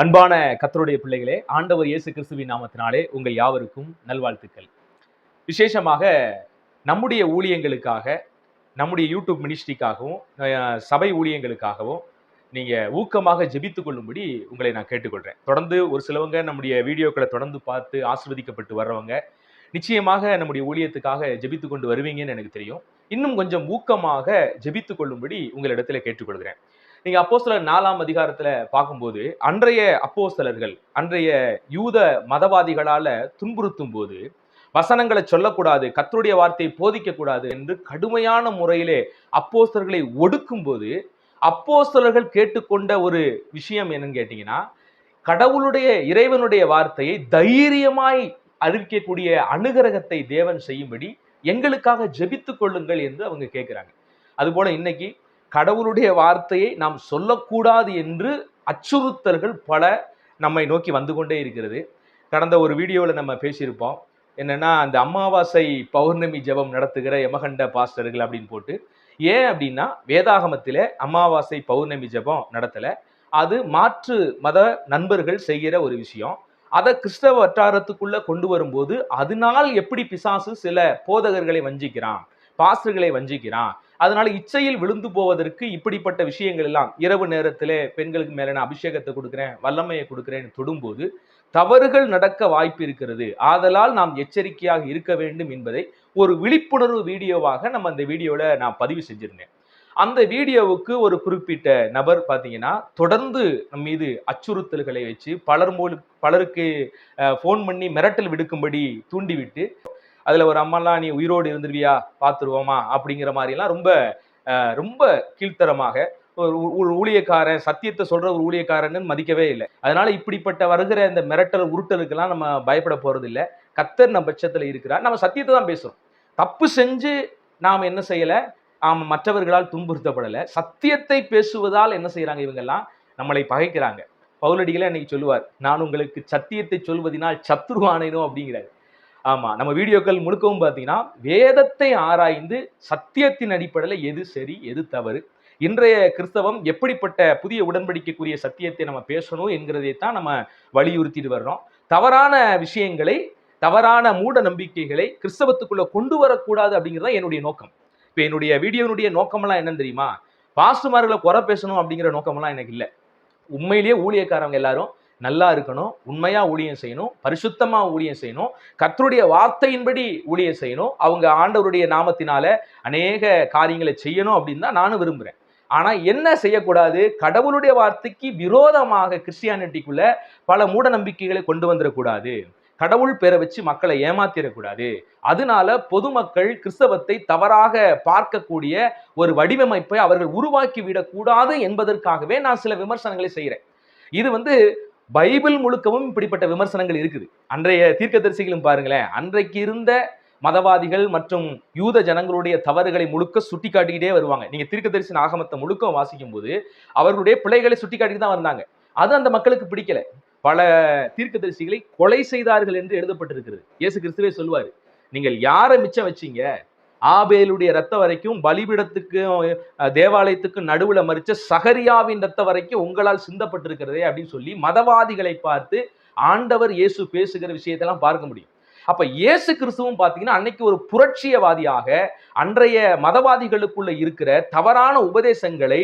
அன்பான கத்தருடைய பிள்ளைகளே ஆண்டவர் இயேசு கிறிஸ்துவின் நாமத்தினாலே உங்கள் யாவருக்கும் நல்வாழ்த்துக்கள். விசேஷமாக நம்முடைய ஊழியங்களுக்காக நம்முடைய யூடியூப் மினிஸ்ட்ரிக்காகவும் சபை ஊழியங்களுக்காகவும் நீங்கள் ஊக்கமாக ஜெபித்து கொள்ளும்படி உங்களை நான் கேட்டுக்கொள்கிறேன் தொடர்ந்து ஒரு சிலவங்க நம்முடைய வீடியோக்களை தொடர்ந்து பார்த்து ஆசிர்வதிக்கப்பட்டு வர்றவங்க நிச்சயமாக நம்முடைய ஊழியத்துக்காக ஜெபித்து கொண்டு வருவீங்கன்னு எனக்கு தெரியும். இன்னும் கொஞ்சம் ஊக்கமாக ஜெபித்து கொள்ளும்படி உங்களிடத்தில் கேட்டுக்கொள்கிறேன். நீங்க அப்போஸ்தலர் நாலாம் அதிகாரத்துல பார்க்கும்போது அன்றைய அப்போஸ்தலர்கள் அன்றைய யூத மதவாதிகளால துன்புறுத்தும் போது வசனங்களை சொல்லக்கூடாது கத்தருடைய வார்த்தையை போதிக்க கூடாது என்று கடுமையான முறையிலே அப்போஸ்தலர்களை ஒடுக்கும் போது அப்போஸ்தலர்கள் கேட்டுக்கொண்ட ஒரு விஷயம் என்னன்னு கேட்டீங்கன்னா கடவுளுடைய இறைவனுடைய வார்த்தையை தைரியமாய் அறிவிக்கக்கூடிய அனுகிரகத்தை தேவன் செய்யும்படி எங்களுக்காக ஜெபித்து கொள்ளுங்கள் என்று அவங்க கேட்கிறாங்க அதுபோல இன்னைக்கு கடவுளுடைய வார்த்தையை நாம் சொல்லக்கூடாது என்று அச்சுறுத்தல்கள் பல நம்மை நோக்கி வந்து கொண்டே இருக்கிறது. கடந்த ஒரு வீடியோவில் நம்ம பேசியிருப்போம். என்னென்னா அந்த அமாவாசை பௌர்ணமி ஜெபம் நடத்துகிற யமகண்ட பாஸ்டர்கள் அப்படின்னு போட்டு ஏன் அப்படின்னா வேதாகமத்தில் அமாவாசை பௌர்ணமி ஜெபம் நடத்தலை. அது மாற்று மத நண்பர்கள் செய்கிற ஒரு விஷயம். அதை கிறிஸ்தவ வட்டாரத்துக்குள்ள கொண்டு வரும்போது அதனால் எப்படி பிசாசு சில போதகர்களை வஞ்சிக்கிறான் பாஸ்டர்களை வஞ்சிக்கிறான் அதனால இச்சையில் விழுந்து போவதற்கு இப்படிப்பட்ட விஷயங்கள் எல்லாம் இரவு நேரத்திலே பெண்களுக்கு மேலே நான் அபிஷேகத்தை கொடுக்குறேன் வல்லமையை கொடுக்குறேன்னு தொடும்போது தவறுகள் நடக்க வாய்ப்பு இருக்கிறது. ஆதலால் நாம் எச்சரிக்கையாக இருக்க வேண்டும் என்பதை ஒரு விழிப்புணர்வு வீடியோவாக நம்ம அந்த வீடியோவில் நான் பதிவு செஞ்சிருந்தேன். அந்த வீடியோவுக்கு ஒரு குறிப்பிட்ட நபர் பார்த்தீங்கன்னா தொடர்ந்து நம் மீது அச்சுறுத்தல்களை வச்சு பலர் மூல பலருக்கு ஃபோன் பண்ணி மிரட்டல் விடுக்கும்படி தூண்டிவிட்டு அதில் ஒரு அம்மாலாம் நீ உயிரோடு இருந்துருவியா பார்த்துருவோமா? அப்படிங்கிற மாதிரிலாம் ரொம்ப ரொம்ப கீழ்த்தரமாக ஒரு ஒரு ஊழியக்காரன் சத்தியத்தை சொல்ற ஒரு ஊழியக்காரன்னு மதிக்கவே இல்லை. அதனால இப்படிப்பட்ட வருகிற இந்த மிரட்டல் உருட்டலுக்கெல்லாம் நம்ம பயப்பட போறது இல்ல கத்தர் நம்ம பட்சத்தில் இருக்கிறார். நம்ம சத்தியத்தை தான் பேசுறோம். தப்பு செஞ்சு நாம் என்ன செய்யலை? ஆம் மற்றவர்களால் துன்புறுத்தப்படலை. சத்தியத்தை பேசுவதால் என்ன செய்கிறாங்க இவங்கெல்லாம்? நம்மளை பகைக்கிறாங்க. பவுலடிகளே அன்னைக்கு சொல்லுவார் நான் உங்களுக்கு சத்தியத்தை சொல்வதினால் சத்துருவானேனோ அப்படிங்கிறாரு. ஆமா நம்ம வீடியோக்கள் முழுக்கவும் பார்த்தீங்கன்னா வேதத்தை ஆராய்ந்து சத்தியத்தின் அடிப்படையில் எது சரி எது தவறு இன்றைய கிறிஸ்தவம் எப்படிப்பட்ட புதிய உடன்படிக்கைக்குரிய சத்தியத்தை நம்ம பேசணும் என்கிறதை தான் நம்ம வலியுறுத்திட்டு வர்றோம். தவறான விஷயங்களை தவறான மூட நம்பிக்கைகளை கிறிஸ்தவத்துக்குள்ளே கொண்டு வரக்கூடாது அப்படிங்கிறது தான் என்னுடைய நோக்கம். இப்போ என்னுடைய வீடியோனுடைய நோக்கமெல்லாம் என்னன்னு தெரியுமா? பாசுமார்களை குறை பேசணும் அப்படிங்கிற நோக்கமெல்லாம் எனக்கு இல்லை. உண்மையிலேயே ஊழியக்காரங்க எல்லாரும் நல்லா இருக்கணும் உண்மையா ஊழியம் செய்யணும் பரிசுத்தமா ஊழியம் செய்யணும் கர்த்தருடைய வார்த்தையின்படி ஊழியம் செய்யணும் அவங்க ஆண்டவருடைய நாமத்தினால அநேக காரியங்களை செய்யணும் அப்படின்னு தான் நானும் விரும்புறேன். ஆனா என்ன செய்யக்கூடாது? கடவுளுடைய வார்த்தைக்கு விரோதமாக கிறிஸ்டியானிட்டிக்குள்ள பல மூட நம்பிக்கைகளை கொண்டு வந்துடக்கூடாது கடவுள் பேரை வச்சு மக்களை ஏமாத்திடக்கூடாது அதனால பொதுமக்கள் கிறிஸ்தவத்தை தவறாக பார்க்கக்கூடிய ஒரு வடிவமைப்பை அவர்கள் உருவாக்கி விடக்கூடாது என்பதற்காகவே நான் சில விமர்சனங்களை செய்கிறேன் இது வந்து பைபிள் முழுக்கவும் இப்படிப்பட்ட விமர்சனங்கள் இருக்குது. அன்றைய தீர்க்கதரிசிகளும் பாருங்களேன் அன்றைக்கு இருந்த மதவாதிகள் மற்றும் யூத ஜனங்களுடைய தவறுகளை முழுக்க சுட்டி காட்டிக்கிட்டே வருவாங்க. நீங்க தீர்க்கதரிசன ஆகமத்தை முழுக்க வாசிக்கும் போது அவர்களுடைய பிழைகளை சுட்டி காட்டிட்டு தான் வந்தாங்க. அது அந்த மக்களுக்கு பிடிக்கல. பல தீர்க்கதரிசிகளை கொலை செய்தார்கள் என்று எழுதப்பட்டிருக்கிறது. இயேசு கிறிஸ்துவே சொல்லுவார் நீங்கள் யாரை மிச்சம் வச்சீங்க? ஆபேலுடைய ரத்த வரைக்கும் பலிபீடத்துக்கும் தேவாலயத்துக்கும் நடுவில் மறிச்ச சகரியாவின் ரத்த வரைக்கும் உங்களால் சிந்தப்பட்டிருக்கிறதே அப்படின்னு சொல்லி மதவாதிகளை பார்த்து ஆண்டவர் இயேசு பேசுகிற விஷயத்தெல்லாம் பார்க்க முடியும். அப்ப இயேசு கிறிஸ்துவும் பார்த்தீங்கன்னா அன்னைக்கு ஒரு புரட்சியவாதியாக அன்றைய மதவாதிகளுக்குள்ள இருக்கிற தவறான உபதேசங்களை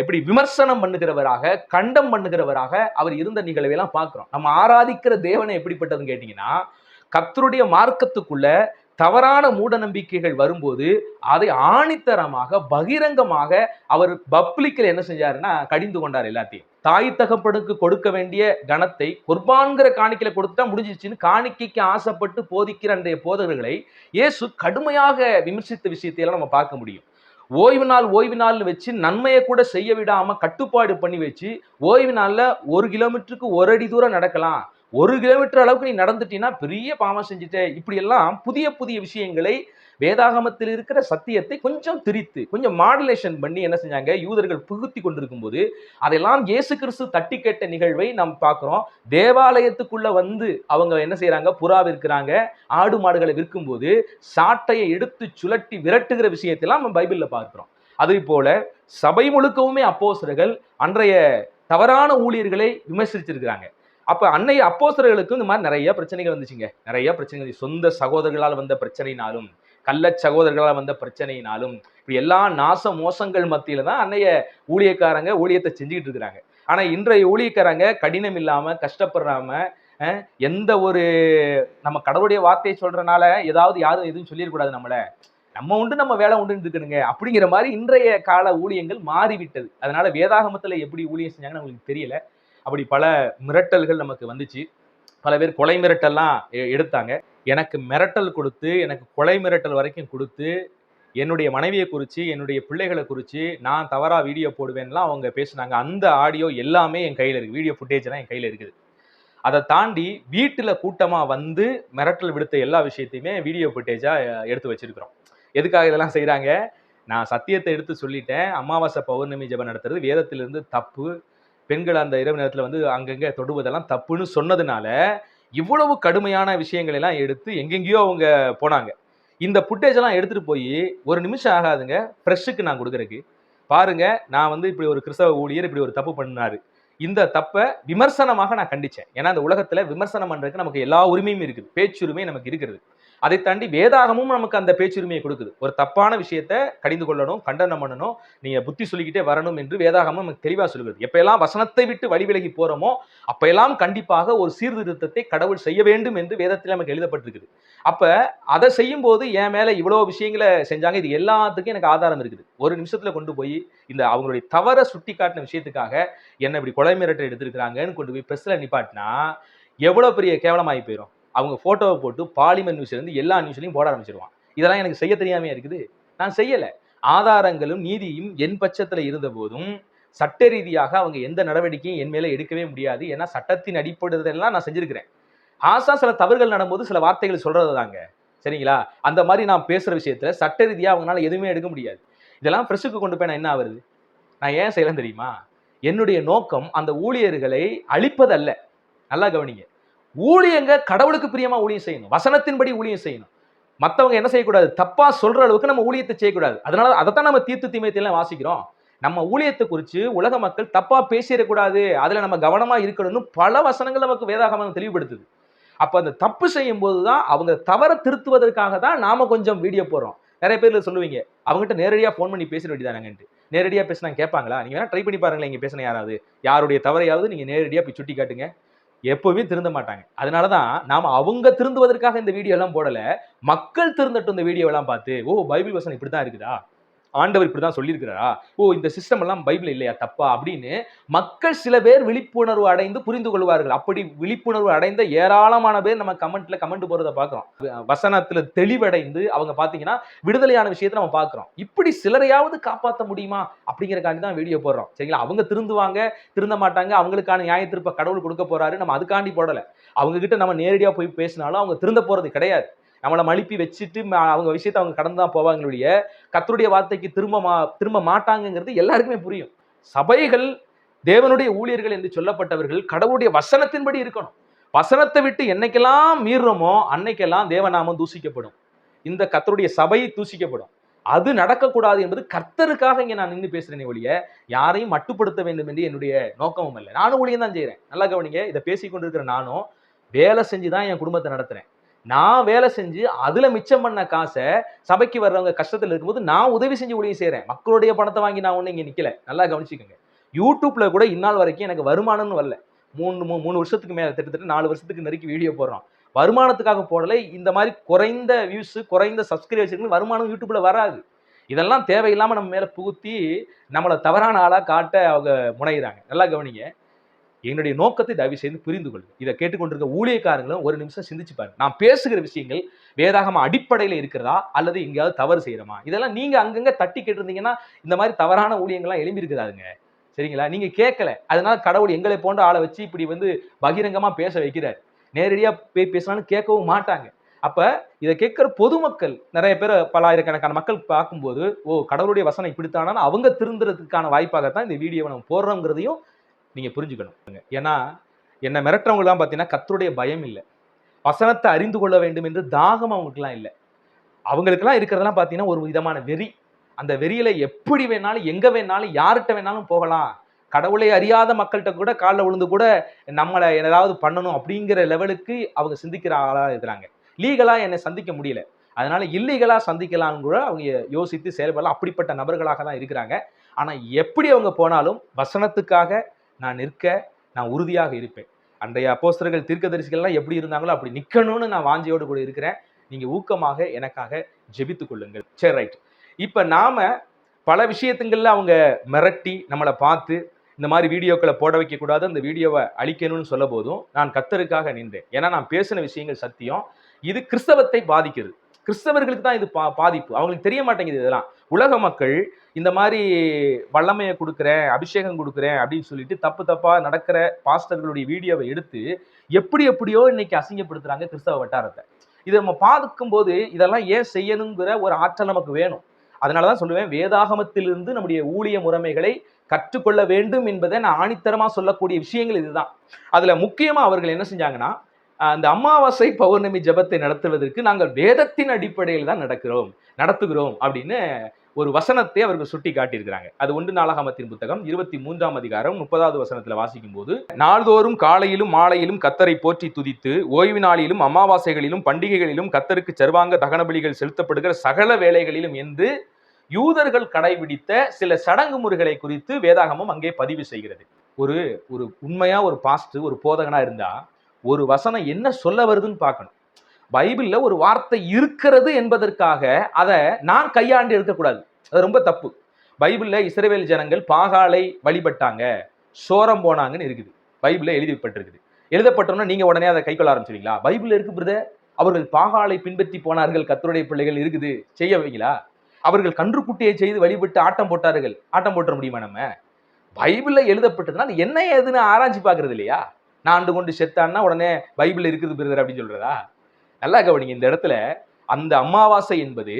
எப்படி விமர்சனம் பண்ணுகிறவராக கண்டம் பண்ணுகிறவராக அவர் இருந்த நிகழ்வையெல்லாம் பார்க்குறோம். நம்ம ஆராதிக்கிற தேவனை எப்படிப்பட்டதுன்னு கேட்டிங்கன்னா கத்தருடைய மார்க்கத்துக்குள்ள தவறான மூட நம்பிக்கைகள் வரும்போது அதை ஆணித்தரமாக பகிரங்கமாக அவர் பப்ளிக்கில் என்ன செஞ்சாருன்னா கடிந்து கொண்டார் எல்லாத்தையும். தாய் தகப்பனுக்கு கொடுக்க வேண்டிய கணத்தை குர்பான்கிற காணிக்கையில கொடுத்துட்டா முடிஞ்சிச்சுன்னு காணிக்கைக்கு ஆசைப்பட்டு போதிக்கிற அன்றைய போதகர்களை இயேசு கடுமையாக விமர்சித்த விஷயத்தையெல்லாம் நம்ம பார்க்க முடியும். ஓய்வு நாள் ஓய்வு நாள்னு வச்சு நன்மையை கூட செய்ய விடாம கட்டுப்பாடு பண்ணி வச்சு ஓய்வு நாள்ல ஒரு கிலோமீட்டருக்கு ஒரு அடி தூரம் நடக்கலாம். ஒரு கிலோமீட்டர் அளவுக்கு நீ நடந்துட்டீங்கன்னா பெரிய பாவம் செஞ்சுட்ட. இப்படியெல்லாம் புதிய புதிய விஷயங்களை வேதாகமத்தில் இருக்கிற சத்தியத்தை கொஞ்சம் திரித்து கொஞ்சம் மாடுலேஷன் பண்ணி என்ன செஞ்சாங்க? யூதர்கள் புகுத்தி கொண்டிருக்கும் போது அதெல்லாம் இயேசு கிறிஸ்து தட்டி கேட்ட நிகழ்வை நாம் பார்க்குறோம். தேவாலயத்துக்குள்ள வந்து அவங்க என்ன செய்கிறாங்க புறா விற்கிறாங்க. ஆடு மாடுகளை விற்கும்போது சாட்டையை எடுத்து சுழட்டி விரட்டுகிற விஷயத்தெல்லாம் நம்ம பைபிளில் பார்க்குறோம். அதே போல சபை முழுக்கவுமே அப்போசர்கள் அன்றைய தவறான ஊழியர்களை விமர்சிச்சிருக்கிறாங்க. அப்போ அன்னைய அப்போசர்களுக்கும் இந்த மாதிரி நிறைய பிரச்சனைகள் வந்துச்சுங்க. நிறைய பிரச்சனைகள் சொந்த சகோதரர்களால் வந்த பிரச்சனைனாலும் கள்ள சகோதரர்களால் வந்த பிரச்சனையினாலும் இப்படி எல்லா நாச மோசங்கள் மத்தியில தான் அன்னைய ஊழியக்காரங்க ஊழியத்தை செஞ்சுக்கிட்டு இருக்கிறாங்க. ஆனால் இன்றைய ஊழியக்காரங்க கடினம் இல்லாமல் கஷ்டப்படுறாம எந்த ஒரு நம்ம கடவுளுடைய வார்த்தையை சொல்றனால ஏதாவது யாரும் எதுவும் சொல்லிடக்கூடாது நம்மளை. நம்ம உண்டு நம்ம வேலை உண்டுன்னு இருக்கணுங்க. அப்படிங்கிற மாதிரி இன்றைய கால ஊழியங்கள் மாறிவிட்டது. அதனால வேதாகமத்தில் எப்படி ஊழியம் செஞ்சாங்கன்னு உங்களுக்கு தெரியல. அப்படி பல மிரட்டல்கள் நமக்கு வந்துச்சு. பல பேர் கொலை மிரட்டல்லாம் எ- எடுத்தாங்க. எனக்கு மிரட்டல் கொடுத்து எனக்கு கொலை மிரட்டல் வரைக்கும் கொடுத்து என்னுடைய மனைவியை குறித்து என்னுடைய பிள்ளைகளை குறித்து நான் தவறாக வீடியோ போடுவேன்லாம் அவங்க பேசினாங்க. அந்த ஆடியோ எல்லாமே என் கையில் இருக்குது வீடியோ ஃபுட்டேஜ்லாம் என் கையில் இருக்குது. அதை தாண்டி வீட்டில் கூட்டமாக வந்து மிரட்டல் விடுத்த எல்லா விஷயத்தையுமே வீடியோ ஃபுட்டேஜாக எடுத்து வச்சிருக்கிறோம். எதுக்காக இதெல்லாம் செய்கிறாங்க நான் சத்தியத்தை எடுத்து சொல்லிட்டேன். அமாவாசை பௌர்ணமி ஜெபம் நடத்துறது வேதத்திலிருந்து தப்பு. பெண்கள் அந்த இரவு நேரத்தில் வந்து அங்கங்கே தொடுவதெல்லாம் தப்புன்னு சொன்னதுனால இவ்வளவு கடுமையான விஷயங்கள் எல்லாம் எடுத்து எங்கெங்கேயோ அவங்க போனாங்க. இந்த ஃபுட்டேஜ் எல்லாம் போய் ஒரு நிமிஷம் ஆகாதுங்க. ஃப்ரெஷ்ஷுக்கு நான் கொடுக்குறதுக்கு பாருங்க நான் வந்து இப்படி ஒரு கிறிஸ்தவ ஊழியர் இப்படி ஒரு தப்பு பண்ணாரு. இந்த தப்பை விமர்சனமாக நான் கண்டிச்சேன். ஏன்னா அந்த உலகத்தில் விமர்சனம் பண்ணுறதுக்கு நமக்கு எல்லா உரிமையும் இருக்குது. பேச்சுரிமை நமக்கு இருக்கிறது. அதை தாண்டி வேதாகமும் நமக்கு அந்த பேச்சுரிமையை கொடுக்குது. ஒரு தப்பான விஷயத்த கடிந்து கொள்ளணும் கண்டனம் பண்ணணும் நீங்க புத்தி சொல்லிக்கிட்டே வரணும் என்று வேதாகமும் நமக்கு தெளிவாக சொல்லுகிறது. எப்பெல்லாம் வசனத்தை விட்டு வழிவிலகி போறோமோ அப்பெல்லாம் கண்டிப்பாக ஒரு சீர்திருத்தத்தை கடவுள் செய்ய வேண்டும் என்று வேதத்தில் நமக்கு எழுதப்பட்டிருக்குது. அப்ப அதை செய்யும் போது என் மேல இவ்வளவு விஷயங்களை செஞ்சாங்க இது எல்லாத்துக்கும் எனக்கு ஆதாரம் இருக்குது. ஒரு நிமிஷத்துல கொண்டு போய் இந்த அவங்களுடைய தவற சுட்டி காட்டின விஷயத்துக்காக என்ன இப்படி கொலை மிரட்டல் எடுத்திருக்கிறாங்கன்னு கொண்டு போய் பிரஸ்ல நிப்பாட்டினா எவ்வளவு பெரிய கேவலமாகி போயிடும் அவங்க ஃபோட்டோவை போட்டு பாலிமர் நியூஸ்லேருந்து எல்லா நியூஸ்லையும் போட ஆரம்பிச்சிருவான். இதெல்லாம் எனக்கு செய்ய தெரியாம இருக்குது? நான் செய்யலை. ஆதாரங்களும் நீதியும் என் பட்சத்தில் இருந்த போதும் சட்ட ரீதியாக அவங்க எந்த நடவடிக்கையும் என் மேலே எடுக்கவே முடியாது. ஏன்னா சட்டத்தின் அடிப்படையிலாம் நான் செஞ்சுருக்கிறேன். ஆசா சில தவறுகள் நடக்கும்போது சில வார்த்தைகள் சொல்கிறது தாங்க சரிங்களா? அந்த மாதிரி நான் பேசுகிற விஷயத்தில் சட்ட ரீதியாக அவங்களால எதுவுமே எடுக்க முடியாது. இதெல்லாம் ஃப்ரெஷ்ஷுக்கு கொண்டு போய் நான் என்ன ஆகுது நான் ஏன் செய்யலாம் தெரியுமா? என்னுடைய நோக்கம் அந்த ஊழியர்களை அழிப்பதல்ல. நல்லா கவனிங்க. ஊழியங்க கடவுளுக்கு பிரியமா ஊழியம் செய்யணும். வசனத்தின்படி ஊழியம் செய்யணும். மற்றவங்க என்ன செய்யக்கூடாது? தப்பா சொல்ற அளவுக்கு நம்ம ஊழியத்தை செய்யக்கூடாது. அதனால அதைத்தான் நம்ம தீர்த்து தீமையத்தையெல்லாம் வாசிக்கிறோம். நம்ம ஊழியத்தை குறித்து உலக மக்கள் தப்பா பேசிடக்கூடாது. அதுல நம்ம கவனமா இருக்கணும்னு பல வசனங்கள் நமக்கு வேதாகமம் தெளிவுபடுத்துது. அப்போ அந்த தப்பு செய்யும் போது தான் அவங்க தவற திருத்துவதற்காக தான் நாம கொஞ்சம் வீடியோ போடுறோம். நிறைய பேர் சொல்லுவீங்க அவங்ககிட்ட நேரடியாக ஃபோன் பண்ணி பேச வேண்டியதானங்கன்ட்டு நேரடியாக பேசினா கேட்பாங்களா? நீங்கள் வேணால் ட்ரை பண்ணி பாருங்களேன் இங்கே பேசின யாராவது. யாருடைய தவறையாவது நீங்கள் நேரடியாக போய் சுட்டி காட்டுங்க எப்பவுமே திருந்த மாட்டாங்க. அதனால தான் நாம் அவங்க திருந்துவதற்காக இந்த வீடியோ எல்லாம் போடலை மக்கள் திருந்தட்டும் இந்த வீடியோ எல்லாம் பார்த்து ஓ பைபிள் வசனம் இப்படி தான் இருக்குதா? ஆண்டவர் இப்படி தான் சொல்லியிருக்கிறாரா? ஓ இந்த சிஸ்டம் எல்லாம் பைபிள் இல்லையா? தப்பா? அப்படின்னு மக்கள் சில பேர் விழிப்புணர்வு அடைந்து புரிந்து கொள்வார்கள். அப்படி விழிப்புணர்வு அடைந்த ஏராளமான பேர் நம்ம கமெண்ட்ல கமெண்ட் போறதை பார்க்குறோம். வசனத்துல தெளிவடைந்து அவங்க பார்த்தீங்கன்னா விடுதலையான விஷயத்தை நம்ம பார்க்குறோம். இப்படி சிலரையாவது காப்பாற்ற முடியுமா? அப்படிங்கிறக்காண்டி தான் வீடியோ போடுறோம். சரிங்களா? அவங்க திருந்துவாங்க திருந்த மாட்டாங்க. அவங்களுக்கான நியாய திருப்ப கடவுள் கொடுக்க போறாரு. நம்ம அதுக்காண்டி போடலை. அவங்க கிட்ட நம்ம நேரடியாக போய் பேசினாலும் அவங்க திருந்த போறது கிடையாது. நம்மளை மழுப்பி வச்சுட்டு அவங்க விஷயத்தை அவங்க கடந்து தான் போவாங்களுடைய கத்தருடைய வார்த்தைக்கு திரும்ப மா திரும்ப மாட்டாங்கங்கிறது எல்லாருக்குமே புரியும். சபைகள் தேவனுடைய ஊழியர்கள் என்று சொல்லப்பட்டவர்கள் கடவுளுடைய வசனத்தின்படி இருக்கணும். வசனத்தை விட்டு என்னைக்கெல்லாம் மீறுறோமோ அன்னைக்கெல்லாம் தேவநாமம் தூசிக்கப்படும். இந்த கத்தருடைய சபை தூசிக்கப்படும். அது நடக்கக்கூடாது என்பது கர்த்தருக்காக இங்கே நான் நின்று பேசுகிறேனே ஒழிய யாரையும் மட்டுப்படுத்த வேண்டும் என்று என்னுடைய நோக்கமும் இல்லை நானும் ஒழியம் தான் செய்கிறேன் நல்லா கவனிங்க இதை பேசி கொண்டிருக்கிற நானும் வேலை செஞ்சு தான் என் குடும்பத்தை நடத்துகிறேன் நான் வேலை செஞ்சு அதுல மிச்சம் பண்ண காசை சபைக்கு வர்றவங்க கஷ்டத்துல இருக்கும்போது நான் உதவி செஞ்சு உதவி செய்கிறேன் மக்களுடைய பணத்தை வாங்கி நான் ஒண்ணு இங்க நிக்கல. நல்லா கவனிச்சுக்கோங்க. யூடியூப்ல கூட இந்நாள் வரைக்கும் எனக்கு வருமானம்னு வரல. மூணு மூ- மூணு வருஷத்துக்கு மேல கிட்டத்தட்ட நாலு வருஷத்துக்கு நெருக்கி வீடியோ போடுறோம். வருமானத்துக்காக போடலை. இந்த மாதிரி குறைந்த வியூஸ் குறைந்த சப்ஸ்கிரைபர்ஸ் வருமானம் யூடியூப்ல வராது. இதெல்லாம் தேவையில்லாம நம்ம மேல புகுத்தி நம்மளை தவறான ஆளா காட்ட அவங்க முனைகிறாங்க நல்லா கவனிங்க. என்னுடைய நோக்கத்தை தயவு செய்து புரிந்து கொள் இதை கேட்டுக்கொண்டிருக்க ஊழியக்காரங்களும் ஒரு நிமிஷம் சிந்திச்சு பாருங்க. நான் பேசுகிற விஷயங்கள் வேதாகம அடிப்படையில் இருக்கிறதா அல்லது எங்கேயாவது தவறு செய்யறமா இதெல்லாம் நீங்க அங்கங்க தட்டி கேட்டிருந்தீங்கன்னா இந்த மாதிரி தவறான ஊழியங்கள்லாம் எழும்பியிருக்கிறாருங்க சரிங்களா? நீங்க கேட்கல. அதனால கடவுள் எங்களை போன்ற ஆளை வச்சு இப்படி வந்து பகிரங்கமா பேச வைக்கிறார். நேரடியா போய் பேசலாம்னு கேட்கவும் மாட்டாங்க. அப்ப இதை கேட்கிற பொதுமக்கள் நிறைய பேர் பல ஆயிரக்கணக்கான மக்கள் பார்க்கும்போது ஓ கடவுளுடைய வசனம் இப்படித்தானா அவங்க திருந்துறதுக்கான வாய்ப்பாகத்தான் இந்த வீடியோவை நம்ம போடுறோங்கிறதையும் நீங்கள் புரிஞ்சுக்கணும். ஏன்னா என்னை மிரட்டுறவங்கலாம் பார்த்தீங்கன்னா கத்தருடைய பயம் இல்லை. வசனத்தை அறிந்து கொள்ள வேண்டும் என்று தாகம் அவங்களுக்குலாம் இல்லை. அவங்களுக்கெல்லாம் இருக்கிறதெல்லாம் பார்த்தீங்கன்னா ஒரு விதமான வெறி. அந்த வெறியில் எப்படி வேணாலும் எங்கே வேணாலும் யார்கிட்ட வேணாலும் போகலாம். கடவுளை அறியாத மக்கள்கிட்ட கூட காலில் விழுந்து கூட நம்மளை ஏதாவது பண்ணணும் அப்படிங்கிற லெவலுக்கு அவங்க சிந்திக்கிற ஆளாக இருக்கிறாங்க. லீகலாக என்னை சந்திக்க முடியல. அதனால இல்லீகலாக சந்திக்கலாம்னு கூட அவங்க யோசித்து செயல்படலாம். அப்படிப்பட்ட நபர்களாக தான் இருக்கிறாங்க. ஆனால் எப்படி அவங்க போனாலும் வசனத்துக்காக நான் நிற்க நான் உறுதியாக இருப்பேன். அன்றைய அப்போஸ்தர்கள் தீர்க்கதரிசிகள்லாம் எப்படி இருந்தாங்களோ அப்படி நிற்கணும்னு நான் வாஞ்சியோடு கூட இருக்கிறேன். நீங்க ஊக்கமாக எனக்காக ஜெபித்துக் கொள்ளுங்கள். சரி ரைட் இப்ப நாம பல விஷயத்துங்கள்ல அவங்க மிரட்டி நம்மளை பார்த்து இந்த மாதிரி வீடியோக்களை போட வைக்க கூடாது அந்த வீடியோவை அழிக்கணும்னு சொல்ல போதும் நான் கத்தருக்காக நின்றேன். ஏன்னா நான் பேசின விஷயங்கள் சத்தியம். இது கிறிஸ்தவத்தை பாதிக்கிறது. கிறிஸ்தவர்களுக்கு தான் இது பா பாதிப்பு. அவங்களுக்கு தெரிய மாட்டேங்குது இதெல்லாம். உலக மக்கள் இந்த மாதிரி வல்லமையை கொடுக்குறேன் அபிஷேகம் கொடுக்குறேன் அப்படின்னு சொல்லிட்டு தப்பு தப்பாக நடக்கிற பாஸ்டர்களுடைய வீடியோவை எடுத்து எப்படி எப்படியோ இன்னைக்கு அசிங்கப்படுத்துறாங்க கிறிஸ்தவ வட்டாரத்தை. இதை நம்ம பார்க்கும்போது இதெல்லாம் ஏன் செய்யணுங்கிற ஒரு ஆற்றல் நமக்கு வேணும். அதனால தான் சொல்லுவேன் வேதாகமத்திலிருந்து நம்முடைய ஊழிய முறைமைகளை கற்றுக்கொள்ள வேண்டும் என்பதை நான் ஆணித்தரமாக சொல்லக்கூடிய விஷயங்கள் இதுதான். அதில் முக்கியமாக அவர்கள் என்ன செஞ்சாங்கன்னா அந்த அமாவாசை பௌர்ணமி ஜெபத்தை நடத்துவதற்கு நாங்கள் வேதத்தின் அடிப்படையில் தான் நடக்கிறோம் நடத்துகிறோம் அப்படின்னு ஒரு வசனத்தை அவர்கள் சுட்டி காட்டியிருக்கிறாங்க. அது ஒன்று நாளாகமத்தின் புத்தகம் இருபத்தி மூன்றாம் அதிகாரம் முப்பதாவது வசனத்தில் வாசிக்கும் போது நாள்தோறும் காலையிலும் மாலையிலும் கத்தரை போற்றி துதித்து ஓய்வு நாளிலும் அமாவாசைகளிலும் பண்டிகைகளிலும் கத்தருக்கு சர்வாங்க தகனபலிகள் செலுத்தப்படுகிற சகல வேலைகளிலும் என்று யூதர்கள் கடைபிடித்த சில சடங்கு முறைகளை குறித்து வேதாகமம் அங்கே பதிவு செய்கிறது. ஒரு ஒரு உண்மையா ஒரு பாஸ்ட் ஒரு போதகனா இருந்தா ஒரு வசனம் என்ன சொல்ல வருதுன்னு பார்க்கணும். பைபிளில் ஒரு வார்த்தை இருக்கிறது என்பதற்காக அதை நான் கையாண்டு எடுக்கக்கூடாது அது ரொம்ப தப்பு. பைபிளில் இஸ்ரவேல் ஜனங்கள் பாகாலை வழிபட்டாங்க. சோரம் போனாங்கன்னு இருக்குது. பைபிளில் எழுதிப்பட்டிருக்குது எழுதப்பட்டோம்னா நீங்கள் உடனே அதை கைக்கொள்ள ஆரம்பிச்சிருவீங்களா? பைபிளில் இருக்கு பிரதர் அவர்கள் பாகாலை பின்பற்றி போனார்கள் கத்தருடைய பிள்ளைகள் இருக்குது. செய்ய வைங்களா? அவர்கள் கன்றுக்குட்டியை செய்து வழிபட்டு ஆட்டம் போட்டார்கள். ஆட்டம் போட்ட முடியுமா நம்ம? பைபிளில் எழுதப்பட்டதுனால் என்ன ஏதுன்னு ஆராய்ச்சி பார்க்கறது இல்லையா? நான் ஆண்டு கொண்டு செத்தான்னா உடனே பைபிள் இருக்குது பிரதர் அப்படின்னு சொல்றதா? நல்லா கவனிங்க இந்த இடத்துல அந்த அமாவாசை என்பது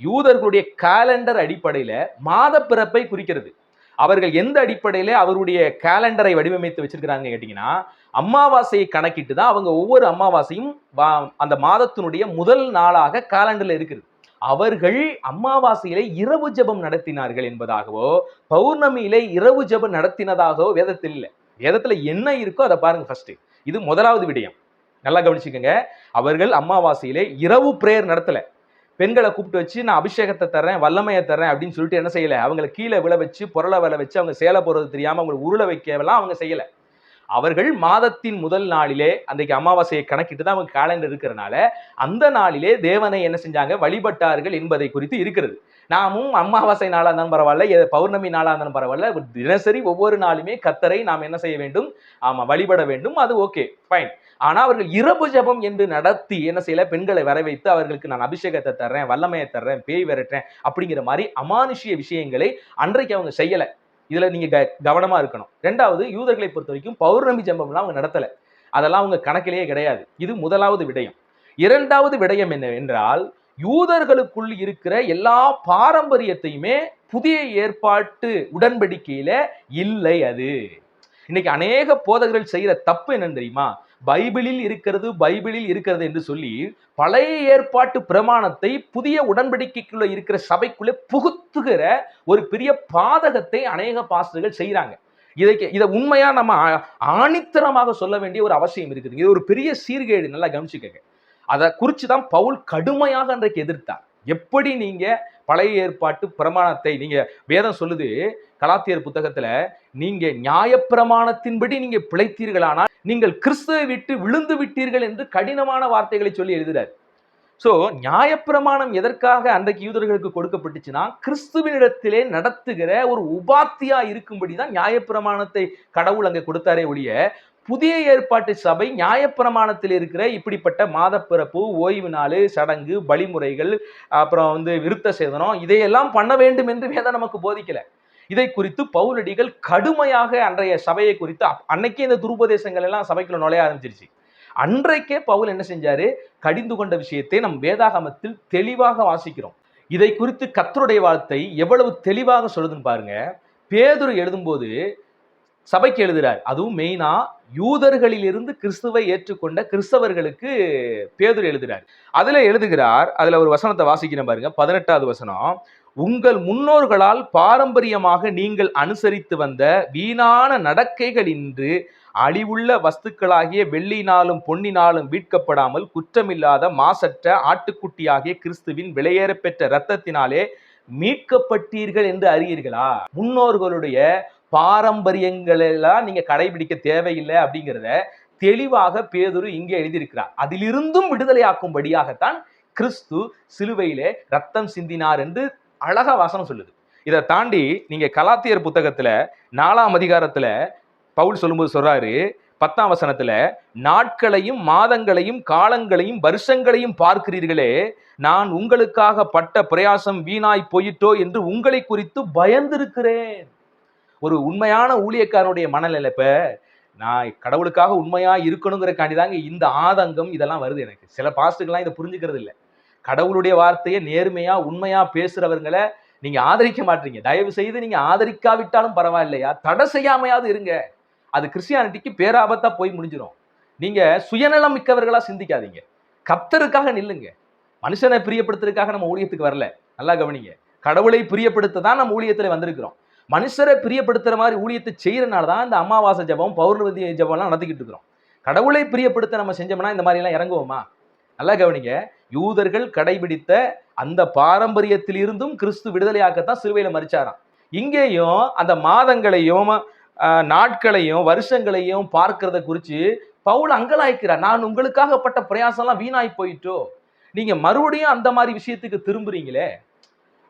யூதர்களுடைய காலண்டர் அடிப்படையில மாத பிறப்பை குறிக்கிறது. அவர்கள் எந்த அடிப்படையில அவருடைய கேலண்டரை வடிவமைத்து வச்சிருக்கிறாங்க கேட்டீங்கன்னா அமாவாசையை கணக்கிட்டு தான் அவங்க ஒவ்வொரு அமாவாசையும் வா- அந்த மாதத்தினுடைய முதல் நாளாக காலண்டர்ல இருக்குது. அவர்கள் அமாவாசையிலே இரவு ஜெபம் நடத்தினார்கள் என்பதாகவோ பௌர்ணமியிலே இரவு ஜெபம் நடத்தினதாகவோ வேதத்தில் இல்லை. வேதத்துல என்ன இருக்கோ அதை பாருங்க ஃபர்ஸ்ட் இது முதலாவது விடயம். நல்லா கவனிச்சுக்கோங்க. அவர்கள் அமாவாசையிலே இரவு பிரேயர் நடத்தலை. பெண்களை கூப்பிட்டு வச்சு நான் அபிஷேகத்தை தரேன் வல்லமையை தரேன் அப்படின்னு சொல்லிட்டு என்ன செய்யலை? அவங்களை கீழே விழ வச்சு பொருளை விழ வச்சு அவங்க சேலை போகிறது தெரியாமல் அவங்களை உருளை வைக்கலாம் அவங்க செய்யலை. அவர்கள் மாதத்தின் முதல் நாளிலே அன்றைக்கு அமாவாசையை கணக்கிட்டு தான் அவங்க காலண்டர் இருக்கிறனால அந்த நாளிலே தேவனை என்ன செஞ்சாங்க? வழிபட்டார்கள் என்பதை குறித்து இருக்கிறது. நாமும் அமாவாசை நாளாக இருந்தாலும் பரவாயில்ல பௌர்ணமி நாளாக இருந்தாலும் பரவாயில்ல தினசரி ஒவ்வொரு நாளுமே கத்தரை நாம் என்ன செய்ய வேண்டும்? ஆமாம் வழிபட வேண்டும் அது ஓகே ஃபைன் ஆனா அவர்கள் இரவு ஜெபம் என்று நடத்தி என்ன செய்யல? பெண்களை வர வைத்து அவர்களுக்கு நான் அபிஷேகத்தை தர்றேன் வல்லமையை தர்றேன் பேய் விரட்டுறேன் அப்படிங்கிற மாதிரி அமானுஷிய விஷயங்களை அன்றைக்கு அவங்க செய்யல. இதுல நீங்க க- கவனமா இருக்கணும். ரெண்டாவது யூதர்களை பொறுத்த வரைக்கும் பௌர்ணமி ஜெபம்லாம் அவங்க நடத்தல. அதெல்லாம் அவங்க கணக்கிலேயே கிடையாது. இது முதலாவது விடயம். இரண்டாவது விடயம் என்ன என்றால் யூதர்களுக்குள் இருக்கிற எல்லா பாரம்பரியத்தையுமே புதிய ஏற்பாட்டு உடன்படிக்கையில இல்லை அது. இன்னைக்கு அநேக போதகர்கள் செய்யற தப்பு என்னன்னு தெரியுமா? பைபிளில் இருக்கிறது பைபிளில் இருக்கிறது என்று சொல்லி பழைய ஏற்பாட்டு பிரமாணத்தை புதிய உடன்படிக்கைக்குள்ள இருக்கிற சபைக்குள்ளே புகுத்துகிற ஒரு பெரிய பாதகத்தை அநேக பாஸ்டர்கள் செய்கிறாங்க. இதைக்கு இதை உண்மையா நம்ம ஆணித்தரமாக சொல்ல வேண்டிய ஒரு அவசியம் இருக்குது. இது ஒரு பெரிய சீர்கேடு நல்லா கவனிச்சுக்கங்க. அதை குறித்து தான் பவுல் கடுமையாக அன்றைக்கு எதிர்த்தார். எப்படி நீங்க பழைய ஏற்பாட்டு பிரமாணத்தை நீங்க வேதம் சொல்லுது கலாத்தியர் புத்தகத்துல நீங்கள் நியாயப்பிரமாணத்தின்படி நீங்கள் பிழைத்தீர்களானால் நீங்கள் கிறிஸ்துவை விட்டு விழுந்து விட்டீர்கள் என்று கடினமான வார்த்தைகளை சொல்லி எழுதுகிறார் சோ நியாயப்பிரமாணம் எதற்காக அன்றைக்கு யூதர்களுக்கு கொடுக்கப்பட்டுச்சுன்னா கிறிஸ்துவனிடத்திலே நடத்துகிற ஒரு உபாத்தியா இருக்கும்படி தான் நியாயப்பிரமாணத்தை கடவுள் அங்க கொடுத்தாரே ஒழிய புதிய ஏற்பாட்டு சபை நியாயப்பிரமாணத்தில் இருக்கிற இப்படிப்பட்ட மாதப்பிறப்பு ஓய்வு நாள் சடங்கு வழிமுறைகள் அப்புறம் வந்து விருத்த சேதனம் இதையெல்லாம் பண்ண வேண்டும் என்று வேதம் நமக்கு போதிக்கல. இதை குறித்து பவுலடிகள் கடுமையாக அன்றைய சபையை குறித்து அப்- அன்னைக்கே இந்த துருபதேசங்கள் எல்லாம் சபைக்குள்ள நுழைய ஆரம்பிச்சிருச்சு. அன்றைக்கே பவுல் என்ன செஞ்சாரு? கடிந்து கொண்ட விஷயத்தை நம் வேதாகமத்தில் தெளிவாக வாசிக்கிறோம். இதை குறித்து கத்தருடைய வார்த்தை எவ்வளவு தெளிவாக சொல்லுதுன்னு பாருங்க. பேதுரு எழுதும்போது சபைக்கு எழுதுறார். அதுவும் மெயினா யூதர்களிலிருந்து கிறிஸ்துவை ஏற்றுக்கொண்ட கிறிஸ்தவர்களுக்கு பேதர் எழுதுகிறார் அதுல எழுதுகிறார் அதுல ஒரு வசனத்தை வாசிக்கிறேன் பாருங்க. பதினெட்டாவது வசனம் உங்கள் முன்னோர்களால் பாரம்பரியமாக நீங்கள் அனுசரித்து வந்த வீணான நடக்கைகள் இன்று அழிவுள்ள வஸ்துக்களாகிய வெள்ளினாலும் பொன்னினாலும் வீட்கப்படாமல் குற்றமில்லாத மாசற்ற ஆட்டுக்குட்டியாகிய கிறிஸ்துவின் விலையேற பெற்ற இரத்தத்தினாலே மீட்கப்பட்டீர்கள் என்று அறியீர்களா? முன்னோர்களுடைய பாரம்பரியங்களெல்லாம் நீங்க கடைபிடிக்க தேவையில்லை அப்படிங்கிறத தெளிவாக பேதுரு இங்கே எழுதியிருக்கிறார். அதிலிருந்தும் விடுதலையாக்கும்படியாகத்தான் கிறிஸ்து சிலுவையிலே ரத்தம் சிந்தினார் என்று அழகா வசனம் சொல்லுது. இதை தாண்டி நீங்க கலாத்தியர் புத்தகத்துல நாலாம் அதிகாரத்துல பவுல் சொல்லும்போது சொல்றாரு பத்தாம் வசனத்துல நாட்களையும் மாதங்களையும் காலங்களையும் வருஷங்களையும் பார்க்கிறீர்களே நான் உங்களுக்காக பட்ட பிரயாசம் வீணாய் போயிட்டோ என்று உங்களை குறித்து பயந்திருக்கிறேன். ஒரு உண்மையான ஊழியக்காரனுடைய மனநிலை இப்போ நான் கடவுளுக்காக உண்மையாக இருக்கணுங்கிறக்காண்டி தாங்க இந்த ஆதங்கம் இதெல்லாம் வருது எனக்கு. சில பாஸ்ட்டுக்கெல்லாம் இதை புரிஞ்சுக்கிறது இல்லை. கடவுளுடைய வார்த்தையை நேர்மையாக உண்மையாக பேசுகிறவங்களை நீங்கள் ஆதரிக்க மாட்டீங்க. தயவு செய்து நீங்கள் ஆதரிக்காவிட்டாலும் பரவாயில்லையா? தடை செய்யாமையாவது இருங்க. அது கிறிஸ்டியானிட்டிக்கு பேராபத்தாக போய் முடிஞ்சிடும் நீங்கள் சுயநலம் மிக்கவர்களாக சிந்திக்காதீங்க. கத்தருக்காக நில்லுங்க. மனுஷனை பிரியப்படுத்துறதுக்காக நம்ம ஊழியத்துக்கு வரல. நல்லா கவனிங்க. கடவுளை பிரியப்படுத்த தான் நம்ம ஊழியத்தில் வந்திருக்கிறோம். மனுஷரை பிரியப்படுத்துகிற மாதிரி ஊழியத்தை செய்கிறனால தான் இந்த அமாவாசை ஜபம் பௌர்ணமி ஜபம்லாம் நடத்திக்கிட்டு இருக்கிறோம். கடவுளை பிரியப்படுத்த நம்ம செஞ்சோம்னா இந்த மாதிரிலாம் இறங்குவோமா? நல்லா கவனிங்க. யூதர்கள் கடைபிடித்த அந்த பாரம்பரியத்திலிருந்தும் கிறிஸ்து விடுதலையாக்கத்தான் சிறுவையில் மறிச்சாராம். இங்கேயும் அந்த மாதங்களையும் நாட்களையும் வருஷங்களையும் பார்க்கறத குறித்து பவுல் அங்கலாய்க்கிறார். நான் உங்களுக்காகப்பட்ட பிரயாசம்லாம் வீணாய் போயிட்டோ? நீங்கள் மறுபடியும் அந்த மாதிரி விஷயத்துக்கு திரும்புறீங்களே?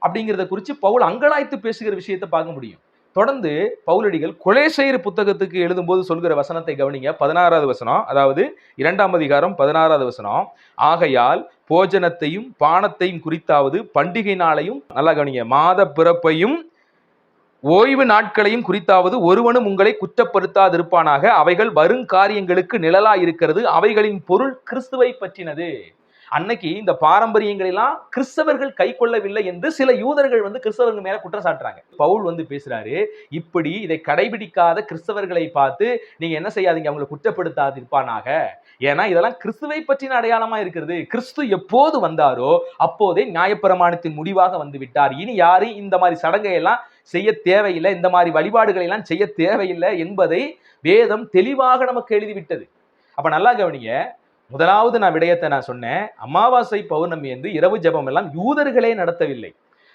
அப்படிங்கிறத குறித்து பவுல் அங்கலாய்த்து பேசுகிற விஷயத்தை பார்க்க முடியும். தொடர்ந்து பவுலடிகள் கொலேசையர் புத்தகத்துக்கு எழுதும்போது சொல்கிற வசனத்தை கவனிங்க. பதினாறாவது வசனம் அதாவது இரண்டாம் அதிகாரம் பதினாறாவது வசனம். ஆகையால் போஜனத்தையும் பானத்தையும் குறித்தாவது பண்டிகை நாளையும் நல்லா கவனிங்க மாத பிறப்பையும் ஓய்வு நாட்களையும் குறித்தாவது ஒருவனும் உங்களை குற்றப்படுத்தாதிருப்பானாக. அவைகள் வருங்காரியங்களுக்கு நிழலா இருக்கிறது. அவைகளின் பொருள் கிறிஸ்துவை பற்றினது. அன்னைக்கு இந்த பாரம்பரியங்களை எல்லாம் கிறிஸ்தவர்கள் கை கொள்ளவில்லை என்று சில யூதர்கள் வந்து கிறிஸ்தவர்கள் மேல குற்றம் சாட்டுறாங்க. பவுல் வந்து பேசுறாரு இப்படி இதை கடைபிடிக்காத கிறிஸ்தவர்களை பார்த்து நீங்க என்ன செய்யாதீங்க? அவங்களை குற்றப்படுத்தாதிருப்பானாக? ஏன்னா இதெல்லாம் கிறிஸ்துவை பற்றின அடையாளமா இருக்கிறது. கிறிஸ்து எப்போது வந்தாரோ அப்போதே நியாயப்பிரமாணத்தின் முடிவாக வந்து விட்டார். இனி யாரும் இந்த மாதிரி சடங்கை எல்லாம் செய்ய தேவையில்லை இந்த மாதிரி வழிபாடுகளை எல்லாம் செய்ய தேவையில்லை என்பதை வேதம் தெளிவாக நமக்கு எழுதிவிட்டது அப்ப நல்லா கவனிங்க முதலாவது நான் விடயத்தை நான் சொன்னேன். அமாவாசை பௌர்ணமி என்று இரவு ஜபம் எல்லாம் யூதர்களே நடத்தவில்லை.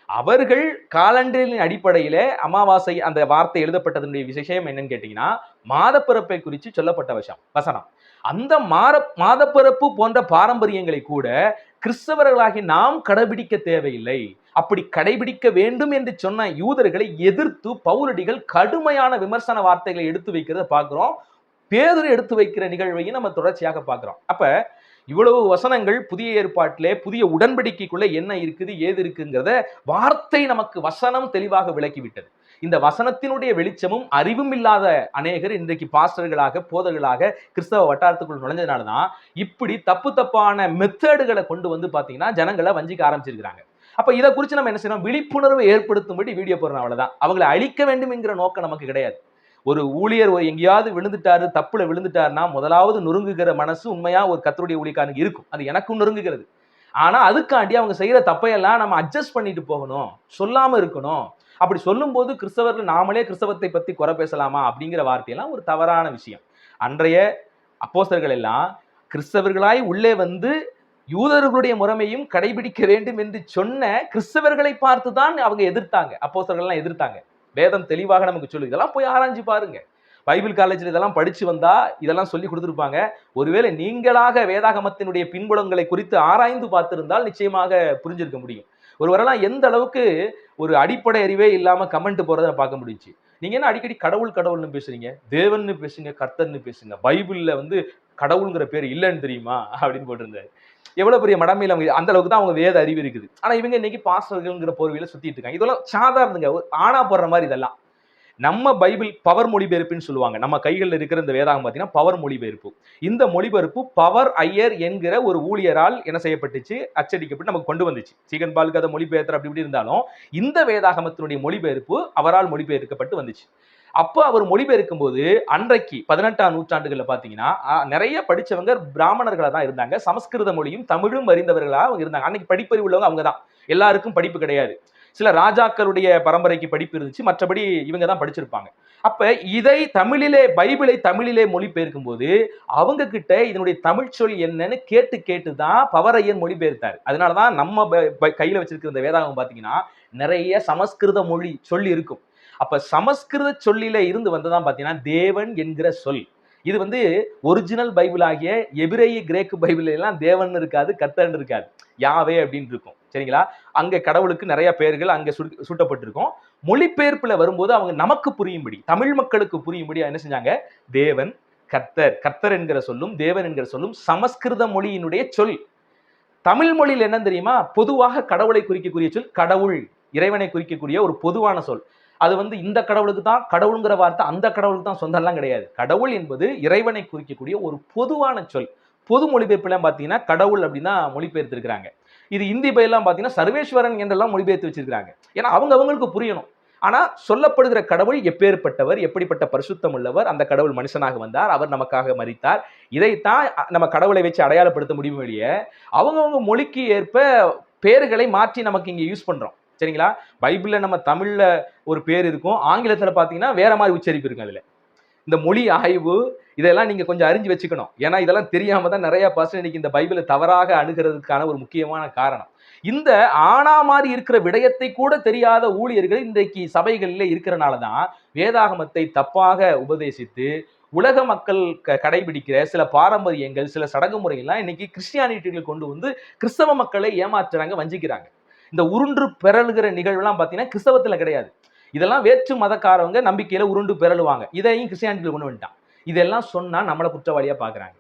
அவர்கள் காலண்டரின் அடிப்படையில அமாவாசை அந்த வார்த்தை எழுதப்பட்டதனுடைய விசேஷம் என்னன்னு கேட்டீங்கன்னா மாதப்பிறப்பை குறித்து சொல்லப்பட்ட வசம் வசனம். அந்த மாத மாதப்பிறப்பு போன்ற பாரம்பரியங்களை கூட கிறிஸ்தவர்களாகி நாம் கடைபிடிக்க தேவையில்லை. அப்படி கடைபிடிக்க வேண்டும் என்று சொன்ன யூதர்களை எதிர்த்து பௌரடிகள் கடுமையான விமர்சன வார்த்தைகளை எடுத்து வைக்கிறத பார்க்கிறோம். பேதர் எடுத்து வைக்கிற நிகழ்வையும் நம்ம தொடர்ச்சியாக பார்க்குறோம். அப்ப இவ்வளவு வசனங்கள் புதிய ஏற்பாட்டிலே புதிய உடன்படிக்கைக்குள்ளே என்ன இருக்குது ஏது இருக்குங்கிறத வார்த்தை நமக்கு வசனம் தெளிவாக விளக்கிவிட்டது. இந்த வசனத்தினுடைய வெளிச்சமும் அறிவும் இல்லாத அநேகர் இன்றைக்கு பாஸ்டர்களாக போதர்களாக கிறிஸ்தவ வட்டாரத்துக்குள் நுழைஞ்சதுனால தான் இப்படி தப்பு தப்பான மெத்தேடுகளை கொண்டு வந்து பார்த்தீங்கன்னா ஜனங்களை வஞ்சிக்க ஆரம்பிச்சிருக்கிறாங்க. அப்போ இதை குறித்து நம்ம என்ன செய்யணும்? விழிப்புணர்வு ஏற்படுத்தும்படி வீடியோ போடுறோம் அவ்வளோதான் அவங்களை அழிக்க வேண்டும் என்கிற நோக்கம் நமக்கு கிடையாது. ஒரு ஊழியர் ஒரு எங்கேயாவது விழுந்துட்டாரு தப்புல விழுந்துட்டாருன்னா முதலாவது நொறுங்குகிற மனசு உண்மையா ஒரு கத்தருடைய ஊழியக்காரனுக்கு இருக்கும். அது எனக்கும் நொறுங்குகிறது. ஆனா அதுக்காண்டி அவங்க செய்யற தப்பையெல்லாம் நம்ம அட்ஜஸ்ட் பண்ணிட்டு போகணும். சொல்லாம இருக்கணும். அப்படி சொல்லும்போது கிறிஸ்தவர்கள் நாமளே கிறிஸ்தவத்தை பத்தி குறை பேசலாமா அப்படிங்கிற வார்த்தையெல்லாம் ஒரு தவறான விஷயம். அன்றைய அப்போசர்கள் எல்லாம் கிறிஸ்தவர்களாய் உள்ளே வந்து யூதர்களுடைய முறைமையும் கடைபிடிக்க வேண்டும் என்று சொன்ன கிறிஸ்தவர்களை பார்த்து தான் அவங்க எதிர்த்தாங்க. அப்போசர்கள்லாம் எதிர்த்தாங்க. வேதம் தெளிவாக நமக்கு சொல்லு இதெல்லாம் போய் ஆராய்ஞ்சு பாருங்க. பைபிள் காலேஜில் இதெல்லாம் படித்து வந்தால் இதெல்லாம் சொல்லி கொடுத்துருப்பாங்க. ஒருவேளை நீங்களாக வேதாகமத்தினுடைய பின்புலங்களை குறித்து ஆராய்ந்து பார்த்திருந்தால் நிச்சயமாக புரிஞ்சிருக்க முடியும். ஒருவரெல்லாம் எந்த அளவுக்கு ஒரு அடிப்படை அறிவே இல்லாமல் கமெண்ட் போகிறத பார்க்க முடிஞ்சுச்சு. நீங்கள் என்ன அடிக்கடி கடவுள் கடவுள்னு பேசுறீங்க? தேவன்னு பேசுங்க கர்த்தர்னு பேசுங்க. பைபிளில் வந்து கடவுளுங்கிற பேர் இல்லைன்னு தெரியுமா? அப்படின்னு போட்டிருந்தாரு. எவ்வளவு பெரிய மடமையில் அவங்க அந்த அளவுக்கு தான் அவங்க வேத அறிவு இருக்குது. ஆனா இவங்க இன்னைக்கு பாஸ்டர்கள்ங்கிற போர்வையில சுத்திட்டு இருக்காங்க. இதெல்லாம் சாதாரணங்க. ஆனா போடுற மாதிரி இதெல்லாம். நம்ம பைபிள் பவர் மொழிபெயர்ப்புன்னு சொல்லுவாங்க. நம்ம கைகளில் இருக்கிற இந்த வேதாகம் பார்த்தீங்கன்னா பவர் மொழிபெயர்ப்பு. இந்த மொழிபெயர்ப்பு பவர் ஐயர் என்கிற ஒரு ஊழியரால் என்ன செய்யப்பட்டுச்சு? அச்சடிக்கப்பட்டு நமக்கு கொண்டு வந்துச்சு. சீகன் பாலுக்கு அதை மொழிபெயர்த்தர் அப்படி இப்படி இருந்தாலும் இந்த வேதாகமத்தினுடைய மொழிபெயர்ப்பு அவரால் மொழிபெயர்க்கப்பட்டு வந்துச்சு. அப்போ அவர் மொழிபெயர்க்கும் போது அன்றைக்கு பதினெட்டாம் நூற்றாண்டுகளில் பார்த்தீங்கன்னா நிறைய படித்தவங்க பிராமணர்களாக தான் இருந்தாங்க. சமஸ்கிருத மொழியும் தமிழும் அறிந்தவர்களாக அவங்க இருந்தாங்க. அன்னைக்கு படிப்பறிவு உள்ளவங்க அவங்க தான் எல்லாருக்கும் படிப்பு கிடையாது. சில ராஜாக்களுடைய பரம்பரைக்கு படிப்பு இருந்துச்சு. மற்றபடி இவங்க தான் படிச்சிருப்பாங்க. அப்ப இதை தமிழிலே பைபிளை தமிழிலே மொழிபெயர்க்கும் போது அவங்க கிட்ட இதனுடைய தமிழ் சொல் என்னன்னு கேட்டு கேட்டு தான் பவரையன் மொழிபெயர்த்தார். அதனாலதான் நம்ம ப- ப- கையில வச்சிருக்கிற இந்த வேதாகம் பாத்தீங்கன்னா நிறைய சமஸ்கிருத மொழி சொல்லி இருக்கும். அப்ப சமஸ்கிருத சொல்லில இருந்து வந்ததான் பாத்தீங்கன்னா தேவன் என்கிற சொல். இது வந்து ஒரிஜினல் பைபிள் ஆகிய எபிரேய கிரேக்கு பைபிள் எல்லாம் தேவன் இருக்காது கத்தன் இருக்காது. யாவே அப்படின்னு இருக்கும். சரிங்களா? அங்க கடவுளுக்கு நிறைய பெயர்கள் அங்க சுட்டு- சூட்டப்பட்டிருக்கும். மொழிபெயர்ப்புல வரும்போது அவங்க நமக்கு புரியும்படி தமிழ் மக்களுக்கு புரியும்படி என்ன செஞ்சாங்க? தேவன் கர்த்தர். கர்த்தர் என்கிற சொல்லும் தேவன் என்கிற சொல்லும் சமஸ்கிருத மொழியினுடைய சொல். தமிழ் மொழியில் என்ன தெரியுமா? பொதுவாக கடவுளை குறிக்கக்கூடிய சொல் கடவுள் இறைவனை குறிக்கக்கூடிய ஒரு பொதுவான சொல். அது வந்து இந்த கடவுளுக்கு தான் கடவுளுங்கிற வார்த்தை அந்த கடவுளுக்கு தான் சொந்தம்லாம் கிடையாது. கடவுள் என்பது இறைவனை குறிக்கக்கூடிய ஒரு பொதுவான சொல். பொது மொழிபெயர்ப்புலாம் பார்த்தீங்கன்னா கடவுள் அப்படின்னா மொழிபெயர்த்திருக்கிறாங்க. இது இந்தி பயிலாம் பார்த்தீங்கன்னா சர்வேஸ்வரன் என்றெல்லாம் மொழிபெயர்த்து வச்சிருக்கிறாங்க. ஏன்னா அவங்க அவங்களுக்கு புரியணும். ஆனால் சொல்லப்படுகிற கடவுள் எப்பேற்பட்டவர் எப்படிப்பட்ட பரிசுத்தம் உள்ளவர் அந்த கடவுள் மனுஷனாக வந்தார் அவர் நமக்காக மறித்தார் இதைத்தான் நம்ம கடவுளை வச்சு அடையாளப்படுத்த முடியும் வெளியே அவங்கவுங்க மொழிக்கு ஏற்ப பேர்களை மாற்றி நமக்கு இங்கே யூஸ் பண்ணுறோம் சரிங்களா? பைபிள்ல நம்ம தமிழ்ல ஒரு பேர் இருக்கும். ஆங்கிலத்துல பாத்தீங்கன்னா வேற மாதிரி உச்சரிப்பு இருக்கும் அதில். இந்த மொழி ஆய்வு இதெல்லாம் நீங்க கொஞ்சம் அறிஞ்சு வச்சுக்கணும். ஏன்னா இதெல்லாம் தெரியாம தான் நிறைய பர்சன் இன்னைக்கு இந்த பைபிளை தவறாக அணுகிறதுக்கான ஒரு முக்கியமான காரணம். இந்த ஆனா மாதிரி இருக்கிற விடயத்தை கூட தெரியாத ஊழியர்கள் இன்றைக்கு சபைகளில் இருக்கிறனால தான் வேதாகமத்தை தப்பாக உபதேசித்து உலக மக்கள் க- கடைபிடிக்கிற சில பாரம்பரியங்கள் சில சடங்கு முறைகள்லாம் இன்னைக்கு கிறிஸ்டியானிட்டிகள் கொண்டு வந்து கிறிஸ்தவ மக்களை ஏமாற்றுறாங்க வஞ்சிக்கிறாங்க. இந்த உருண்டு பெறலுகிற நிகழ்வுலாம் பார்த்தீங்கன்னா கிறிஸ்தவத்தில் கிடையாது. இதெல்லாம் வேற்று மதக்காரவங்க நம்பிக்கையில் உருண்டு பெறலுவாங்க. இதையும் கிறிஸ்டியானிட்டியில் கொண்டு வந்துட்டான். இதெல்லாம் சொன்னால் நம்மளை குற்றவாளியாக பார்க்குறாங்க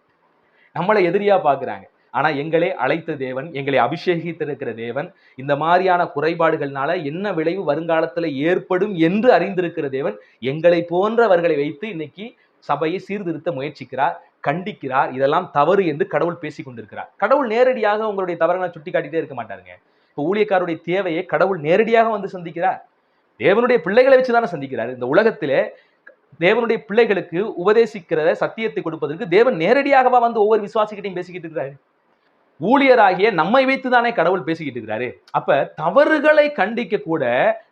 நம்மளை எதிரியாக பார்க்குறாங்க ஆனால் எங்களை அழைத்த தேவன் எங்களை அபிஷேகித்திருக்கிற தேவன் இந்த மாதிரியான குறைபாடுகள்னால என்ன விளைவு வருங்காலத்தில் ஏற்படும் என்று அறிந்திருக்கிற தேவன் எங்களை போன்றவர்களை வைத்து இன்னைக்கு சபையை சீர்திருத்த முயற்சிக்கிறார் கண்டிக்கிறார். இதெல்லாம் தவறு என்று கடவுள் பேசி கொண்டிருக்கிறார் கடவுள் நேரடியாக உங்களுடைய தவறுகளை சுட்டி காட்டிட்டே இருக்க மாட்டாருங்க. இப்போ ஊழியக்காருடைய தேவையை கடவுள் நேரடியாக வந்து சந்திக்கிறார். தேவனுடைய பிள்ளைகளை வச்சு தானே சந்திக்கிறார். இந்த உலகத்திலே தேவனுடைய பிள்ளைகளுக்கு உபதேசிக்கிற சத்தியத்தை கொடுப்பதற்கு தேவன் நேரடியாகவா வந்து ஒவ்வொரு விசுவாசிக்கிட்டையும் பேசிக்கிட்டு இருக்கிறாரு. ஊழியராகிய நம்மை வைத்து தானே கடவுள் பேசிக்கிட்டு இருக்கிறாரு. அப்ப தவறுகளை கண்டிக்க கூட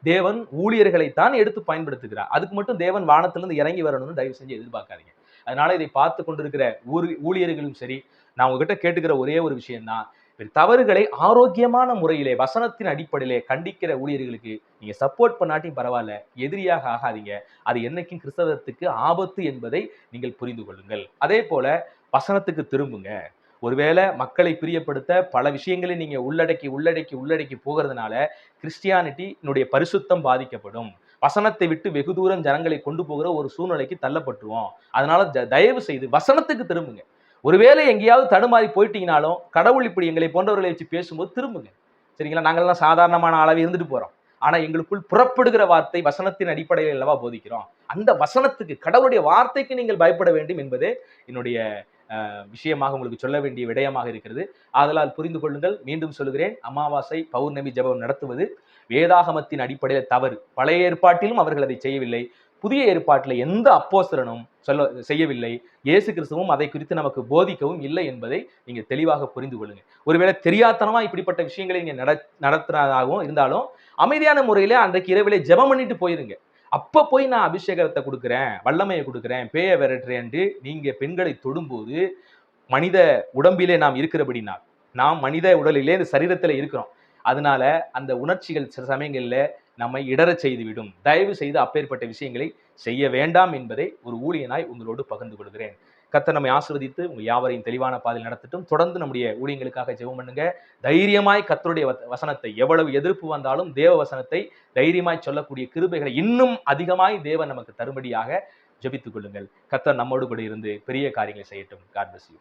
தேவன் ஊழியர்களைத்தான் எடுத்து பயன்படுத்துகிறார். அதுக்கு மட்டும் தேவன் வானத்திலிருந்து இறங்கி வரணும்னு தயவு செஞ்சு எதிர்பார்க்காதீங்க. அதனால இதை பார்த்து கொண்டிருக்கிற ஊர் ஊழியர்களும் சரி நான் உங்ககிட்ட கேட்டுக்கிற ஒரே ஒரு விஷயம்தான். தவறுகளை ஆரோக்கியமான முறையிலே வசனத்தின் அடிப்படையிலே கண்டிக்கிற ஊழியர்களுக்கு நீங்க சப்போர்ட் பண்ணாட்டியும் பரவாயில்ல எதிரியாக ஆகாதீங்க. அது என்னைக்கும் கிறிஸ்தவத்துக்கு ஆபத்து என்பதை நீங்கள் புரிந்து கொள்ளுங்கள். அதே போல வசனத்துக்கு திரும்புங்க. ஒருவேளை மக்களை பிரியப்படுத்த பல விஷயங்களை நீங்க உள்ளடக்கி உள்ளடக்கி உள்ளடக்கி போகிறதுனால கிறிஸ்டியானிட்டியினுடைய பரிசுத்தம் பாதிக்கப்படும். வசனத்தை விட்டு வெகு தூரம் ஜனங்களை கொண்டு போகிற ஒரு சூழ்நிலைக்கு தள்ளப்பட்டுருவோம். அதனால த- தயவு செய்து வசனத்துக்கு திரும்புங்க. ஒருவேளை எங்கேயாவது தடுமாறி போயிட்டீங்கனாலும் கடவுள் இப்படி எங்களை போன்றவர்களை வச்சு பேசும்போது திரும்புங்க. சரிங்களா? நாங்கள்லாம் சாதாரணமான அளவு இருந்துட்டு போகிறோம் ஆனால் எங்களுக்குள் புறப்படுகிற வார்த்தை வசனத்தின் அடிப்படையில் அல்லவா போதிக்கிறோம். அந்த வசனத்துக்கு கடவுளுடைய வார்த்தைக்கு நீங்கள் பயப்பட வேண்டும் என்பதே என்னுடைய விஷயமாக உங்களுக்கு சொல்ல வேண்டிய விடயமாக இருக்கிறது. ஆதலால் புரிந்து கொள்ளுங்கள். மீண்டும் சொல்கிறேன் அமாவாசை பௌர்ணமி ஜெபம் நடத்துவது வேதாகமத்தின் அடிப்படையில் தவறு. பழைய ஏற்பாட்டிலும் அவர்கள் அதை செய்யவில்லை. புதிய ஏற்பாட்டில் எந்த அப்போசரனும் சொல்ல செய்யவில்லை. இயேசு கிறிஸ்துவும் அதை குறித்து நமக்கு போதிக்கவும் இல்லை என்பதை நீங்கள் தெளிவாக புரிந்து கொள்ளுங்க ஒருவேளை தெரியாதனமாக இப்படிப்பட்ட விஷயங்களை நீங்கள் நட நடத்துறதாகவும் இருந்தாலும் அமைதியான முறையில் அன்றைக்கு இரவிலே ஜெபம் பண்ணிட்டு போயிருங்க. அப்போ போய் நான் அபிஷேகத்தை கொடுக்குறேன் வல்லமையை கொடுக்குறேன் பேய விரட்டுறேன்ட்டு நீங்கள் பெண்களை தொடும்போது மனித உடம்பிலே நாம் இருக்கிறபடினால் நாம் மனித உடலிலே இந்த சரீரத்தில் இருக்கிறோம். அதனால அந்த உணர்ச்சிகள் சில சமயங்களில் நம்மை இடறச் செய்துவிடும். தயவு செய்து அப்பேற்பட்ட விஷயங்களை செய்ய வேண்டாம் என்பதை ஒரு ஊழியனாய் உங்களோடு பகிர்ந்து கொள்கிறேன். கர்த்தர் நம்மை ஆசிர்வதித்து உங்கள் யாவரையும் தெளிவான பாதையில் நடத்தட்டும். தொடர்ந்து நம்முடைய ஊழியங்களுக்காக ஜெபம் பண்ணுங்க. தைரியமாய் கத்தருடைய வசனத்தை எவ்வளவு எதிர்ப்பு வந்தாலும் தேவ வசனத்தை தைரியமாய் சொல்லக்கூடிய கிருபைகளை இன்னும் அதிகமாய் தேவன் நமக்கு தரும்படியாக ஜபித்துக் கொள்ளுங்கள். கத்தர் நம்மோடு கூட இருந்து பெரிய காரியங்களை செய்யட்டும். God bless you.